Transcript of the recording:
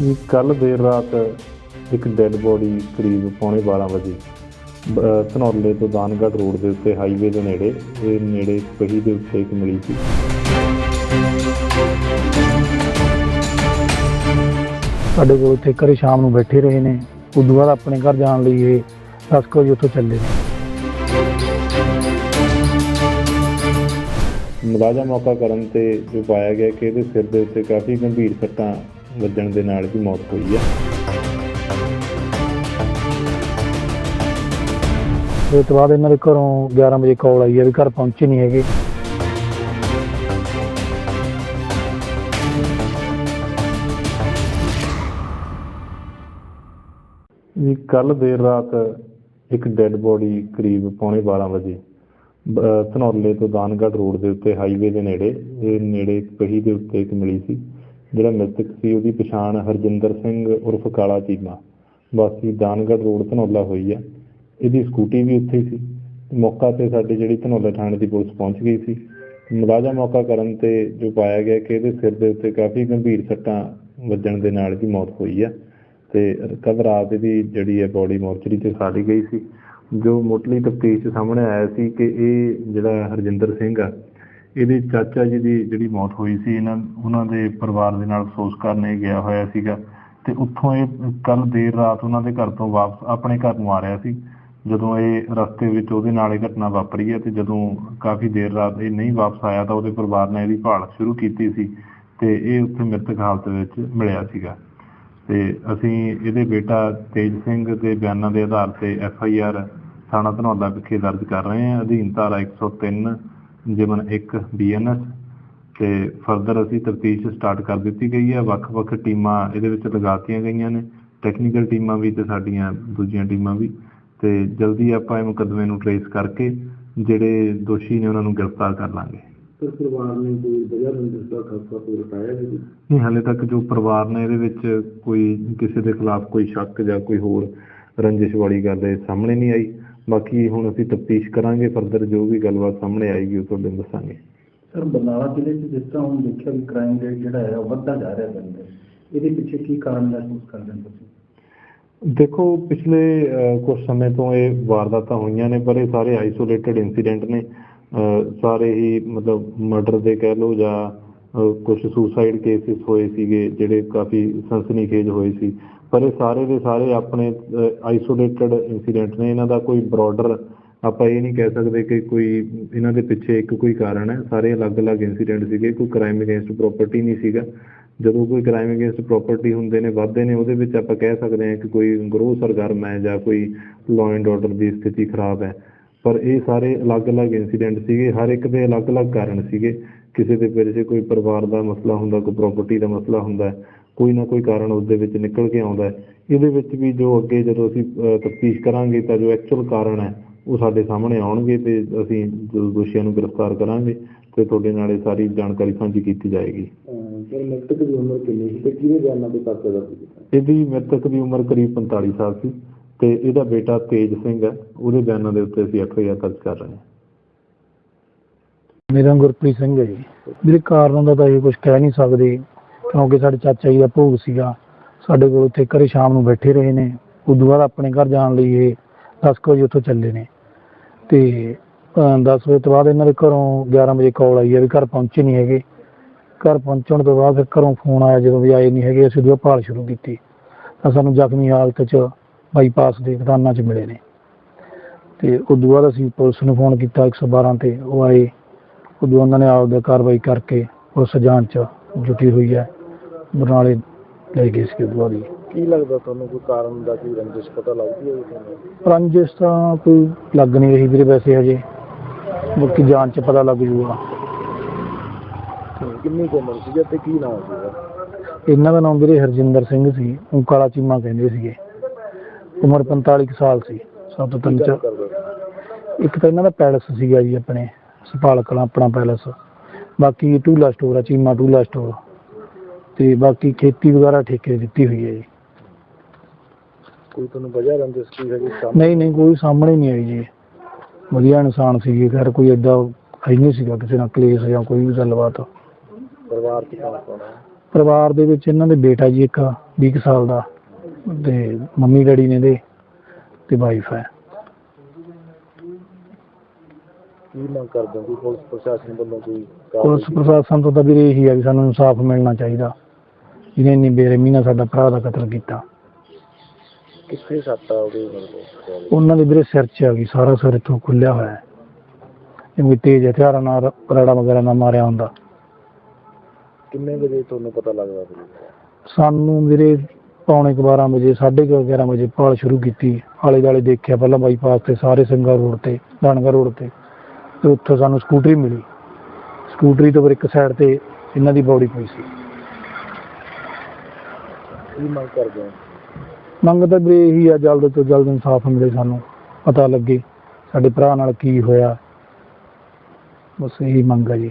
ਜੀ ਕੱਲ ਦੇਰ ਰਾਤ ਇੱਕ ਡੈੱਡ ਬੋਡੀ ਕਰੀਬ ਪੌਣੇ 12 ਵਜੇ, ਬ- ਧਨੌਲੇ ਤੋਂ ਦਾਨਗੜ੍ਹ ਰੋਡ ਦੇ ਉੱਤੇ ਹਾਈਵੇ ਦੇ ਨੇੜੇ, ਇਹ ਨੇੜੇ ਪਹੀ ਦੇ ਉੱਤੇ ਇੱਕ ਮਿਲੀ ਸੀ। ਸਾਡੇ ਕੋਲ ਇੱਥੇ ਘਰੇ ਸ਼ਾਮ ਨੂੰ ਬੈਠੇ ਰਹੇ ਨੇ ਉਦੋਂ ਬਾਅਦ ਆਪਣੇ ਘਰ ਜਾਣ ਲਈ ਇਹ 10 ਵਜੇ ਉੱਥੋਂ ਚੱਲੇ। ਮੁਲਾਜ਼ਮ ਮੌਕਾ ਕਰਨ ਤੇ ਜੋ ਪਾਇਆ ਗਿਆ ਕਿ ਇਹਦੇ ਸਿਰ ਦੇ ਉੱਤੇ ਕਾਫੀ ਗੰਭੀਰ ਸੱਟਾਂ ਵੱਜਣ ਦੇ ਨਾਲ ਦੀ ਮੌਤ ਹੋਈ ਹੈ ਇਹ ਤੋਂ ਬਾਅਦ ਇਹਨਾਂ ਦੇ ਘਰੋਂ 11 ਵਜੇ ਕਾਲ ਆਈ ਹੈ ਵੀ ਘਰ ਪਹੁੰਚੇ ਨਹੀਂ ਹੈਗੇ। ਜੀ ਕੱਲ ਦੇਰ ਰਾਤ ਇੱਕ ਡੈੱਡ ਬੋਡੀ ਕਰੀਬ ਪੌਣੇ 12 ਵਜੇ ਧਨੌਲੇ ਤੋਂ ਦਾਨਗੜ੍ਹ ਰੋਡ ਦੇ ਉੱਤੇ ਹਾਈਵੇ ਦੇ ਨੇੜੇ ਇਹ ਨੇੜੇ ਪਹੀ ਦੇ ਉੱਤੇ ਇੱਕ ਮਿਲੀ ਸੀ। ਜਿਹੜਾ ਮ੍ਰਿਤਕ ਸੀ ਉਹਦੀ ਪਛਾਣ ਹਰਜਿੰਦਰ ਸਿੰਘ ਉਰਫ ਕਾਲਾ ਚੀਮਾ। ਵਾਸੀ ਦਾਨਗੜ੍ਹ ਰੋਡ ਧਨੌਲਾ ਹੋਈ ਹੈ ਇਹਦੀ ਸਕੂਟੀ ਵੀ ਉੱਥੇ ਸੀ। ਮੌਕਾ ਤੇ ਸਾਡੇ ਜਿਹੜੀ ਧਨੌਲਾ ਥਾਣੇ ਦੀ ਪੁਲਿਸ ਪਹੁੰਚ ਗਈ ਸੀ। ਮੁਲਾਜ਼ਾ ਮੌਕਾ ਕਰਨ ਤੇ ਜੋ ਪਾਇਆ ਗਿਆ ਕਿ ਇਹਦੇ ਸਿਰ ਦੇ ਉੱਤੇ ਕਾਫੀ ਗੰਭੀਰ ਸੱਟਾਂ ਵੱਜਣ ਦੇ ਨਾਲ ਦੀ ਮੌਤ ਹੋਈ ਹੈ ਤੇ ਕੱਲ ਰਾਤ ਇਹਦੀ ਜਿਹੜੀ ਹੈ ਬੋਡੀ ਮੋਰਚਰੀ 'ਚ ਸਾੜੀ ਗਈ ਸੀ। ਜੋ ਮੁੱਢਲੀ ਤਫਤੀਸ਼ ਸਾਹਮਣੇ ਆਇਆ ਸੀ ਕਿ ਇਹ ਜਿਹੜਾ ਹਰਜਿੰਦਰ ਸਿੰਘ ਆ ਇਹਦੇ ਚਾਚਾ ਜੀ ਦੀ ਜਿਹੜੀ ਮੌਤ ਹੋਈ ਸੀ, ਇਹਨਾਂ, ਉਹਨਾਂ ਦੇ ਪਰਿਵਾਰ ਦੇ ਨਾਲ ਅਫਸੋਸ ਕਰਨ ਇਹ ਗਿਆ ਹੋਇਆ ਸੀਗਾ। ਤੇ ਉੱਥੋਂ ਇਹ ਕੱਲ ਦੇਰ ਰਾਤ ਉਹਨਾਂ ਦੇ ਘਰ ਤੋਂ ਵਾਪਸ, ਆਪਣੇ ਘਰ ਨੂੰ ਆ ਰਿਹਾ ਸੀ। ਜਦੋਂ ਇਹ ਰਸਤੇ ਵਿੱਚ ਉਹਦੇ ਨਾਲ ਇਹ ਘਟਨਾ ਵਾਪਰੀ ਹੈ ਤੇ ਜਦੋਂ ਕਾਫੀ ਦੇਰ ਰਾਤ ਇਹ ਨਹੀਂ ਵਾਪਸ ਆਇਆ ਤਾਂ ਉਹਦੇ ਪਰਿਵਾਰ ਨੇ ਇਹਦੀ ਭਾਲ ਸ਼ੁਰੂ ਕੀਤੀ ਸੀ ਤੇ ਇਹ ਉੱਥੇ ਮ੍ਰਿਤਕ ਹਾਲਤ ਵਿੱਚ ਮਿਲਿਆ ਸੀਗਾ। ਤੇ ਅਸੀਂ ਇਹਦੇ ਬੇਟਾ ਤੇਜ ਸਿੰਘ ਦੇ ਬਿਆਨਾਂ ਦੇ ਆਧਾਰ ਤੇ ਐਫ ਆਈ ਆਰ ਥਾਣਾ ਧਨੌਲਾ ਵਿਖੇ ਦਰਜ ਕਰ ਰਹੇ ਹਾਂ। ਅਧੀਨ ਧਾਰਾ 103 ਜਿਮਨ 1 ਬੀਐਨਐਸ ਤੇ ਫਰਦਰ ਅਸੀਂ ਤਫਤੀਸ਼ ਸਟਾਰਟ ਕਰ ਦਿੱਤੀ ਗਈ ਹੈ ਵੱਖ-ਵੱਖ ਟੀਮਾਂ ਇਹਦੇ ਵਿੱਚ ਲਗਾਤੀਆਂ ਗਈਆਂ ਨੇ ਟੈਕਨੀਕਲ ਟੀਮਾਂ ਵੀ ਤੇ ਸਾਡੀਆਂ ਦੂਜੀਆਂ ਟੀਮਾਂ ਵੀ ਤੇ ਜਲਦੀ ਆਪਾਂ ਇਹ ਮੁਕੱਦਮੇ ਨੂੰ ਟਰੇਸ ਕਰਕੇ ਜਿਹੜੇ ਦੋਸ਼ੀ ਨੇ ਉਹਨਾਂ ਨੂੰ ਗ੍ਰਿਫਤਾਰ ਕਰ ਲਾਂਗੇ। ਪਰ ਪਰਿਵਾਰ ਨੇ ਕੋਈ ਵਜ੍ਹਾ ਰੰਜਿਸ਼ ਦਾ ਖਾਸਾ ਕੋਈ ਰਟਾਇਆ ਜੀ ਨਹੀਂ ਹਾਲੇ ਤੱਕ ਜੋ ਪਰਿਵਾਰ ਨੇ ਇਹਦੇ ਵਿੱਚ ਕੋਈ ਕਿਸੇ ਦੇ ਖਿਲਾਫ ਕੋਈ ਸ਼ੱਕ ਜਾਂ ਕੋਈ ਹੋਰ ਰੰਜਿਸ਼ ਵਾਲੀ ਗੱਲ ਇਹ ਸਾਹਮਣੇ ਨਹੀਂ ਆਈ। ਬਾਕੀ ਹੁਣ ਅਸੀਂ ਤਫਤੀਸ਼ ਕਰਾਂਗੇ ਫਰਦਰ ਜੋ ਵੀ ਗੱਲਬਾਤ ਸਾਹਮਣੇ ਆਏਗੀ ਉਹ ਤੁਹਾਨੂੰ ਦੱਸਾਂਗੇ। ਸਰ ਬਰਨਾਲਾ ਜ਼ਿਲ੍ਹੇ 'ਚ ਜਿਸ ਤਰ੍ਹਾਂ ਹੁਣ ਦੇਖਿਆ ਵੀ ਕ੍ਰਾਈਮ ਰੇਟ ਜਿਹੜਾ ਹੈ ਉਹ ਵੱਧਦਾ ਜਾ ਰਿਹਾ ਦਿਨ ਇਹਦੇ ਪਿੱਛੇ ਕੀ ਕਾਰਨ ਮਹਿਸੂਸ ਕਰਦੇ ਹੋ ਤੁਸੀਂ? ਦੇਖੋ ਪਿਛਲੇ ਕੁਝ ਸਮੇਂ ਤੋਂ ਇਹ ਵਾਰਦਾਤਾਂ ਹੋਈਆਂ ਨੇ ਪਰ ਇਹ ਸਾਰੇ ਆਈਸੋਲੇਟਡ ਇਨਸੀਡੈਂਟ ਨੇ। ਸਾਰੇ ਹੀ ਮਤਲਬ ਮਰਡਰ ਦੇ ਕਹਿ ਲਓ ਜਾਂ ਕੁਝ ਸੁਸਾਈਡ ਕੇਸਿਸ ਹੋਏ ਸੀਗੇ ਜਿਹੜੇ ਕਾਫੀ ਸਨਸਨੀਖੇਜ ਹੋਏ ਸੀ। ਪਰ ਇਹ ਸਾਰੇ ਦੇ ਸਾਰੇ ਆਪਣੇ ਆਈਸੋਲੇਟਡ ਇਨਸੀਡੈਂਟ ਨੇ। ਇਹਨਾਂ ਦਾ ਕੋਈ ਬ੍ਰੌਡਰ ਆਪਾਂ ਇਹ ਨਹੀਂ ਕਹਿ ਸਕਦੇ ਕਿ ਕੋਈ ਇਹਨਾਂ ਦੇ ਪਿੱਛੇ ਇੱਕ ਕੋਈ ਕਾਰਨ ਹੈ। ਸਾਰੇ ਅਲੱਗ-ਅਲੱਗ ਇਨਸੀਡੈਂਟ ਸੀਗੇ। ਕੋਈ ਕ੍ਰਾਈਮ ਅਗੇਂਸਟ ਪ੍ਰਾਪਰਟੀ ਨਹੀਂ ਸੀਗਾ। ਜਦੋਂ ਕੋਈ ਕ੍ਰਾਈਮ ਅਗੇਂਸਟ ਪ੍ਰਾਪਰਟੀ ਹੁੰਦੇ ਨੇ ਵਾਧੇ ਨੇ ਉਹਦੇ ਵਿੱਚ ਆਪਾਂ ਕਹਿ ਸਕਦੇ ਹਾਂ ਕਿ ਕੋਈ ਗਰੋਹ ਸਰਗਰਮ ਹੈ ਜਾਂ ਕੋਈ ਲਾਅ ਐਂਡ ਆਰਡਰ ਦੀ ਸਥਿਤੀ ਖਰਾਬ ਹੈ। ਪਰ ਇਹ ਸਾਰੇ ਅਲੱਗ-ਅਲੱਗ ਇਨਸੀਡੈਂਟ ਸੀਗੇ। ਹਰ ਇੱਕ ਦੇ ਅਲੱਗ-ਅਲੱਗ ਕਾਰਨ ਸੀਗੇ। ਕਿਸੇ ਦੇ ਪਿੱਛੇ ਕੋਈ ਪਰਿਵਾਰ ਦਾ ਮਸਲਾ ਹੁੰਦਾ ਕੋਈ ਪ੍ਰਾਪਰਟੀ ਦਾ ਮਸਲਾ ਹੁੰਦਾ ਹੈ, ਕੋਈ ਨਾ ਕੋਈ ਕਾਰਨ ਉਸ ਦੇ ਵਿੱਚ ਨਿਕਲ ਕੇ ਆਉਂਦਾ ਹੈ। ਇਹਦੇ ਵਿੱਚ ਵੀ ਜੋ ਅੱਗੇ ਜਦੋਂ ਅਸੀਂ ਤਫਤੀਸ਼ ਕਰਾਂਗੇ ਤਾਂ ਜੋ ਐਕਚੁਅਲ ਕਾਰਨ ਹੈ ਉਹ ਸਾਡੇ ਸਾਹਮਣੇ ਆਉਣਗੇ ਤੇ ਅਸੀਂ ਦੋਸ਼ੀਆਂ ਨੂੰ ਗ੍ਰਿਫਤਾਰ ਕਰਾਂਗੇ ਤੇ ਤੁਹਾਡੇ ਨਾਲ ਇਹ ਸਾਰੀ ਜਾਣਕਾਰੀ ਸਾਂਝੀ ਕੀਤੀ ਜਾਏਗੀ। ਸਰ ਮ੍ਰਿਤਕ ਦੀ ਉਮਰ ਕਿੰਨੀ ਸੀ ਤੇ ਕਿਹਦੇ ਬਿਆਨਾਂ ਤੇ ਪਰਚਾ ਦਰਜ ਕੀਤਾ? ਇਹਦੀ ਮ੍ਰਿਤਕ ਦੀ ਉਮਰ ਕਰੀਬ 45 ਸਾਲ ਸੀ ਤੇ ਇਹਦਾ ਬੇਟਾ ਤੇਜ ਸਿੰਘ ਹੈ। ਉਹਦੇ ਬਿਆਨਾਂ ਦੇ ਉੱਤੇ ਅਸੀਂ ਐਫ ਆਈ ਆਰ ਦਰਜ ਕਰ ਰਹੇ ਹਾਂ। ਮੇਰਾ ਗੁਰਪ੍ਰੀਤ ਸਿੰਘ ਹੈ ਜੀ। ਮੇਰੇ ਕਾਰਨ ਦਾ ਤਾਂ ਇਹ ਕੁਝ ਕਹਿ ਨਹੀਂ ਸਕਦੇ। ਕਿਉਂਕਿ ਸਾਡੇ ਚਾਚਾ ਜੀ ਦਾ ਭੋਗ ਸੀਗਾ, ਸਾਡੇ ਕੋਲ ਉੱਥੇ ਘਰੇ ਸ਼ਾਮ ਨੂੰ ਬੈਠੇ ਰਹੇ ਨੇ। ਉਦੋਂ ਬਾਅਦ ਆਪਣੇ ਘਰ ਜਾਣ ਲਈ ਇਹ 10 ਕੁ ਵਜੇ ਉੱਥੋਂ ਚੱਲੇ ਨੇ। ਤੇ 10 ਵਜੇ ਤੋਂ ਬਾਅਦ ਇਹਨਾਂ ਦੇ ਘਰੋਂ 11 ਵਜੇ ਕਾਲ ਆਈ ਹੈ ਵੀ ਘਰ ਪਹੁੰਚੇ ਨਹੀਂ ਹੈਗੇ। ਘਰ ਪਹੁੰਚਣ ਤੋਂ ਬਾਅਦ ਫਿਰ ਘਰੋਂ ਫੋਨ ਆਇਆ ਜਦੋਂ ਵੀ ਆਏ ਨਹੀਂ ਹੈਗੇ, ਅਸੀਂ ਉਦੋਂ ਭਾਲ ਸ਼ੁਰੂ ਕੀਤੀ। ਤਾਂ ਸਾਨੂੰ ਜ਼ਖਮੀ ਹਾਲਤ 'ਚ ਬਾਈਪਾਸ ਦੇ ਖਦਾਨਾਂ 'ਚ ਮਿਲੇ ਨੇ। ਤੇ ਉਦੋਂ ਬਾਅਦ ਅਸੀਂ ਪੁਲਿਸ ਨੂੰ ਫੋਨ ਕੀਤਾ 112 ਤੇ, ਉਹ ਆਏ। ਉਦੋਂ ਉਹਨਾਂ ਨੇ ਆਪਦਾ ਕਾਰਵਾਈ ਕਰਕੇ ਉਸ ਜਾਂਚ 'ਚ ਜੁਟੀ ਹੋਈ ਹੈ। ਬਰਨਾਲੇ ਲੈ ਗਏ ਸੀ ਜੀ ਕੀ ਲੱਗਦਾ ਤੁਹਾਨੂੰ ਕੋਈ ਕਾਰਨ ਦਾ ਕੋਈ ਰੰਜਿਸ਼ ਪਤਾ ਲੱਗਦੀ ਹੈ ਤੁਹਾਨੂੰ? ਰੰਜਿਸ਼ ਤਾਂ ਕੋਈ ਲੱਗ ਨਹੀਂ ਰਹੀ ਵੀਰੇ ਵੈਸੇ ਹਜੇ। ਬਾਕੀ ਜਾਂਚ 'ਚ ਪਤਾ ਲੱਗ ਜੂਗਾ। ਕਿੰਨੀ ਕੁ ਉਮਰ ਸੀ ਤੇ ਕੀ ਨਾਮ ਸੀਗਾ? ਇਹਨਾਂ ਦਾ ਨਾਮ ਵੀਰੇ ਹਰਜਿੰਦਰ ਸਿੰਘ ਸੀ ਉਹ ਕਾਲਾ ਚੀਮਾ ਕਹਿੰਦੇ ਸੀਗੇ। ਉਮਰ 45 ਕੁ ਸਾਲ ਸੀ ਸਭ ਤੋਂ ਤਿੰਨ ਇੱਕ ਤਾਂ ਇਹਨਾਂ ਦਾ ਪੈਲਸ ਸੀਗਾ ਜੀ ਆਪਣੇ ਸਪਾਲ ਕਲਾਂ ਆਪਣਾ ਪੈਲਸ। ਬਾਕੀ ਟੂਲਾ ਸਟੋਰ ਆ ਚੀਮਾ ਟੂਲਾ ਸਟੋਰ। ਤੇ ਬਾਕੀ ਖੇਤੀ ਵਗੈਰਾ ਠੇਕੇ ਦਿੱਤੀ ਹੋਈ ਹੈ ਜੀ। ਕੋਈ ਤੁਹਾਨੂੰ ਵਜ੍ਹਾ ਰੰਜਿਸ਼ ਕੀ ਹੈਗੀ ਨਹੀਂ ਨਹੀਂ ਕੋਈ ਸਾਹਮਣੇ ਨਹੀਂ ਆਈ ਜੀ। ਵਧੀਆ ਇਨਸਾਨ ਸੀਗੇ ਖੈਰ ਕੋਈ ਐਡਾ ਹੈ ਨਹੀਂ ਸੀਗਾ ਕਿਸੇ ਨਾਲ ਕਲੇਸ਼ ਜਾਂ ਕੋਈ ਵੀ ਗੱਲਬਾਤ। ਪਰਿਵਾਰ ਕੌਣ ਕੌਣ ਹੈ ਪਰਿਵਾਰ ਦੇ ਵਿੱਚ ਇਹਨਾਂ ਦੇ ਬੇਟਾ ਜੀ ਇੱਕ 20 ਕੁ ਸਾਲ ਦਾ ਤੇ ਮੰਮੀ ਡੈਡੀ ਨੇ ਦੇ ਤੇ ਵਾਈਫ ਹੈ। ਕੀ ਮੰਗ ਕਰਦੇ ਹੋ? ਕਿ ਪੁਲਿਸ ਪ੍ਰਸ਼ਾਸਨ ਵੱਲੋਂ ਕੋਈ ਪੁਲਿਸ ਪ੍ਰਸ਼ਾਸਨ ਤੋਂ ਤਾਂ ਵੀਰੇ ਇਹੀ ਹੈ ਵੀ ਸਾਨੂੰ ਇਨਸਾਫ ਮਿਲਣਾ ਚਾਹੀਦਾ। ਜਿਹਨੇ ਇੰਨੀ ਬੇਰਹਿਮੀ ਨਾਲ ਸਾਡਾ ਭਰਾ ਦਾ ਕਤਲ ਕੀਤਾ ਕਿੱਥੇ ਸੱਟ ਆ ਉਹਦੇ ਮਤਲਬ ਉਹਨਾਂ ਦੇ ਵੀਰੇ ਸਿਰ 'ਚ ਆ ਗਈ ਸਾਰਾ ਸਿਰ ਇੱਥੋਂ ਖੁੱਲਿਆ ਹੋਇਆ ਹੈ ਜਿਵੇਂ ਤੇਜ਼ ਹਥਿਆਰਾਂ ਨਾਲ ਰੜਾ ਵਗੈਰਾ ਨਾਲ ਮਾਰਿਆ ਹੁੰਦਾ ਕਿੰਨੇ ਵਜੇ ਤੁਹਾਨੂੰ ਪਤਾ ਲੱਗਦਾ ਫਿਰ ਸਾਨੂੰ ਵੀਰੇ ਪੌਣੇ ਕੁ 12 ਵਜੇ 11:30 11 ਵਜੇ ਭਾਲ ਸ਼ੁਰੂ ਕੀਤੀ ਆਲੇ ਦੁਆਲੇ ਦੇਖਿਆ ਪਹਿਲਾਂ ਬਾਈਪਾਸ ਤੇ ਸਾਰੇ ਸਿੰਘਾ ਰੋਡ ਤੇ ਦਾਨਗਾ ਰੋਡ ਤੇ ਤੇ ਉੱਥੇ ਸਾਨੂੰ ਸਕੂਟਰੀ ਮਿਲੀ ਸਕੂਟਰੀ ਤੋਂ ਫਿਰ ਇੱਕ ਸਾਈਡ ਤੇ ਇਹਨਾਂ ਦੀ ਬੋਡੀ ਪਈ ਸੀ ਕੀ ਮੰਗ ਕਰਦੇ ਹੋ? ਮੰਗ ਤਾਂ ਵੀਰੇ ਇਹੀ ਆ, ਜਲਦ ਤੋਂ ਜਲਦ ਇਨਸਾਫ ਮਿਲੇ ਸਾਨੂੰ, ਪਤਾ ਲੱਗੇ ਸਾਡੇ ਭਰਾ ਨਾਲ ਕੀ ਹੋਇਆ। ਬਸ ਇਹੀ ਮੰਗ ਆ ਜੀ।